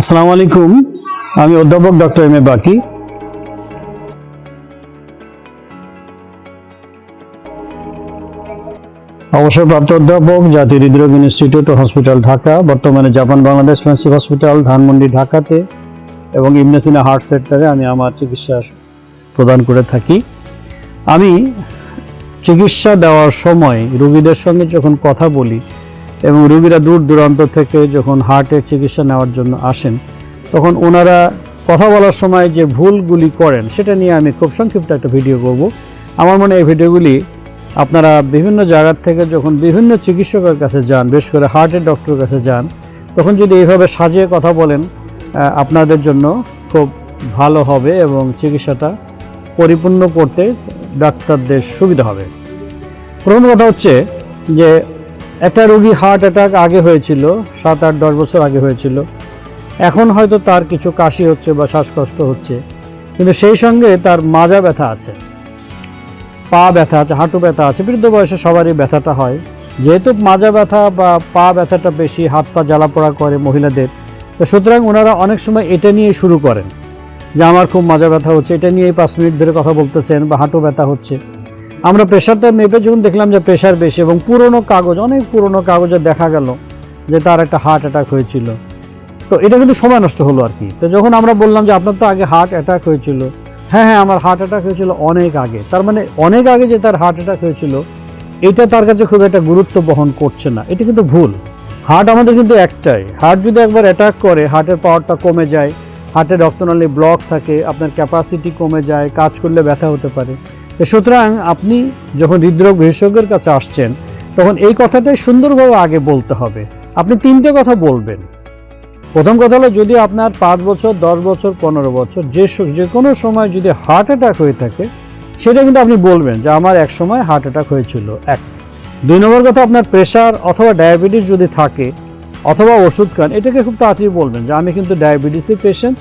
আসসালামু আলাইকুম। আমি অধ্যাপক ডক্টর এম এ বাকি। অবসরপ্রাপ্ত অধ্যাপক জাতীয় হৃদরোগ ইনস্টিটিউট, হসপিটাল ঢাকা, বর্তমানে Japan Bangladesh fancy hospital, Dhanmondi ঢাকাতে, এবং ইমনেসিনা হার্ট সেন্টারে আমি আমার চিকিৎসা প্রদান করে থাকি। আমি চিকিৎসা দেওয়ার সময় রোগীদের সঙ্গে যখন কথা বলি এবং রোগীরা দূর দূরান্ত থেকে যখন হার্টের চিকিৎসা নেওয়ার জন্য আসেন, তখন ওনারা কথা বলার সময় যে ভুলগুলি করেন, সেটা নিয়ে আমি খুব সংক্ষিপ্ত একটা ভিডিও করব। আমার মনে এই ভিডিওগুলি আপনারা বিভিন্ন জায়গার থেকে যখন বিভিন্ন চিকিৎসকের কাছে যান, বিশেষ করে হার্টের ডক্টরের কাছে যান, তখন যদি এইভাবে সাজিয়ে কথা বলেন আপনাদের জন্য খুব ভালো হবে এবং চিকিৎসাটা পরিপূর্ণ করতে ডাক্তারদের সুবিধা হবে। প্রথম কথা হচ্ছে যে একটা রোগী হার্ট অ্যাটাক আগে হয়েছিল, সাত আট দশ বছর আগে হয়েছিল। এখন হয়তো তার কিছু কাশি হচ্ছে বা শ্বাসকষ্ট হচ্ছে। কিন্তু সেই সঙ্গে তার মাজা ব্যথা আছে, পা ব্যথা আছে, হাঁটু ব্যথা আছে, বৃদ্ধ বয়সে সবারই ব্যথাটা হয়। যেহেতু মাজা ব্যথা বা পা ব্যথাটা বেশি, হাত পা জ্বালা পোড়া করে মহিলাদের, তো সুতরাং ওনারা অনেক সময় এটা নিয়ে শুরু করেন যে, আমার খুব মাজা ব্যথা হচ্ছে। এটা নিয়েই পাঁচ মিনিট ধরে কথা বলতেছেন বা হাঁটু ব্যথা হচ্ছে। আমরা প্রেশারটা মেপে যখন দেখলাম যে প্রেশার বেশি এবং পুরনো কাগজ, অনেক পুরনো কাগজে দেখা গেল যে তার একটা হার্ট অ্যাটাক হয়েছিল। তো এটা কিন্তু সময় নষ্ট হলো আর কি। তো যখন আমরা বললাম যে আপনার তো আগে হার্ট অ্যাটাক হয়েছিল হ্যাঁ হ্যাঁ আমার হার্ট অ্যাটাক হয়েছিল অনেক আগে। তার মানে অনেক আগে যে তার হার্ট অ্যাটাক হয়েছিল, এটা তার কাছে খুব একটা গুরুত্ব বহন করছে না। এটা কিন্তু ভুল। হার্ট আমাদের কিন্তু একটাই। হার্ট যদি একবার অ্যাটাক করে হার্টের পাওয়ারটা কমে যায় হার্টের রক্তনালী ব্লক থাকে, আপনার ক্যাপাসিটি কমে যায়, কাজ করলে ব্যথা হতে পারে। সুতরাং আপনি যখন হৃদরোগ বিশেষজ্ঞের কাছে আসছেন, তখন এই কথাটাই সুন্দরভাবে আগে বলতে হবে। আপনি তিনটে কথা বলবেন। প্রথম কথা হলো, যদি আপনার পাঁচ বছর, দশ বছর, পনেরো বছর, যে যে কোনো সময় যদি হার্ট অ্যাটাক হয়ে থাকে, সেটা কিন্তু আপনি বলবেন যে, আমার এক সময় হার্ট অ্যাটাক হয়েছিল। এক। দুই নম্বর কথা, আপনার প্রেশার অথবা ডায়াবেটিস যদি থাকে, অথবা ওষুধ খান, এটাকে খুব তাড়াতাড়ি বলবেন যে, আমি কিন্তু ডায়াবেটিসের পেশেন্ট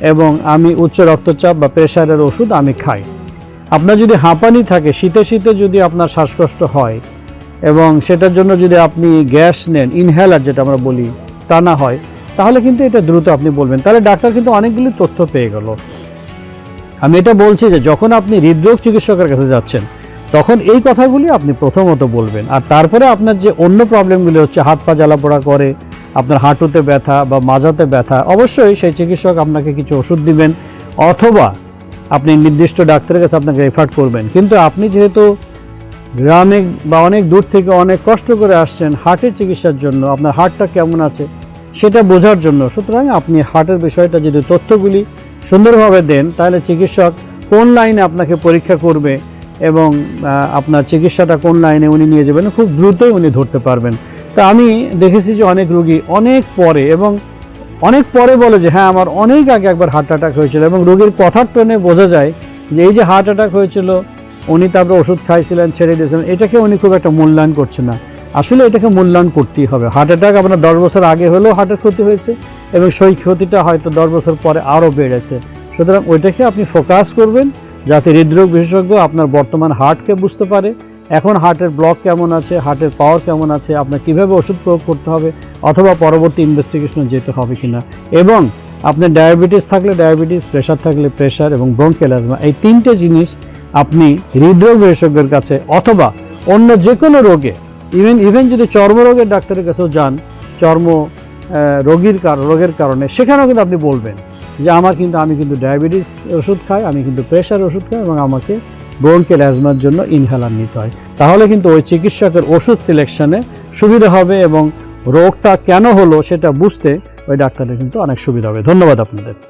এবং আমি উচ্চ রক্তচাপ বা প্রেশারের ওষুধ আমি খাই। আপনার যদি হাঁপানি থাকে, শীতে শীতে যদি আপনার শ্বাসকষ্ট হয় এবং সেটার জন্য যদি আপনি গ্যাস নেন, ইনহেলার যেটা আমরা বলি, তা না হয়, তাহলে কিন্তু এটা দ্রুত আপনি বলবেন। তাহলে ডাক্তার কিন্তু অনেকগুলি তথ্য পেয়ে গেল। আমি এটা বলছি যে যখন আপনি হৃদরোগ চিকিৎসকের কাছে যাচ্ছেন, তখন এই কথাগুলি আপনি প্রথমত বলবেন। আর তারপরে আপনার যে অন্য প্রবলেমগুলি হচ্ছে, হাত পা জ্বালা পোড়া করে, আপনার হাঁটুতে ব্যথা বা মাজাতে ব্যথা, অবশ্যই সেই চিকিৎসক আপনাকে কিছু ওষুধ দিবেন, অথবা আপনি নির্দিষ্ট ডাক্তারের কাছে আপনাকে রেফার করবেন। কিন্তু আপনি যেহেতু গ্রামে বা অনেক দূর থেকে অনেক কষ্ট করে আসছেন, হার্টের চিকিৎসার জন্য, আপনার হার্টটা কেমন আছে সেটা বোঝার জন্য, সুতরাং আপনি হার্টের বিষয়টা যদি তথ্যগুলি সুন্দরভাবে দেন, তাহলে চিকিৎসক কোন লাইনে আপনাকে পরীক্ষা করবে এবং আপনার চিকিৎসাটা কোন লাইনে উনি নিয়ে যাবেন, খুব দ্রুতই উনি ধরতে পারবেন। তা আমি দেখেছি যে অনেক রুগী অনেক পরে এবং অনেক পরে বলে যে হ্যাঁ আমার অনেক আগে একবার হার্ট অ্যাটাক হয়েছিল এবং রোগীর কথার টোনে বোঝা যায় যে, এই যে হার্ট অ্যাটাক হয়েছিল, উনি তারপরে ওষুধ খাইছিলেন, ছেড়ে দিয়েছিলেন, এটাকে উনি খুব একটা মূল্যায়ন করছে না। আসলে এটাকে মূল্যায়ন করতেই হবে। হার্ট অ্যাটাক আপনার দশ বছর আগে হলেও হার্টের ক্ষতি হয়েছে এবং সেই ক্ষতিটা হয়তো দশ বছর পরে আরও বেড়েছে। সুতরাং ওইটাকে আপনি ফোকাস করবেন যাতে হৃদরোগ বিশেষজ্ঞ আপনার বর্তমান হার্টকে বুঝতে পারে এখন হার্টের ব্লক কেমন আছে, হার্টের পাওয়ার কেমন আছে, আপনার কীভাবে ওষুধ প্রয়োগ করতে হবে অথবা পরবর্তী ইনভেস্টিগেশনে যেতে হবে কিনা। এবং আপনার ডায়াবেটিস থাকলে ডায়াবেটিস প্রেশার থাকলে প্রেশার এবং ব্রঙ্কেল অ্যাজমা এই তিনটে জিনিস আপনি হৃদরোগ বিশেষজ্ঞের কাছে অথবা অন্য যে কোনো রোগে ইভেন ইভেন যদি চর্মরোগের ডাক্তারের কাছেও যান, চর্ম রোগীর রোগের কারণে, সেখানেও কিন্তু আপনি বলবেন যে, আমার কিন্তু, আমি কিন্তু ডায়াবেটিস ওষুধ খাই, আমি কিন্তু প্রেশার ওষুধ খাই এবং আমাকে ব্রোনকেল অ্যাজমার জন্য ইনহেলার নিতে হয়। তাহলে কিন্তু ওই চিকিৎসকের ওষুধ সিলেকশনে সুবিধা হবে এবং রোগটা কেন হলো সেটা বুঝতে ওই ডাক্তারের কিন্তু অনেক সুবিধা হবে। ধন্যবাদ আপনাদের।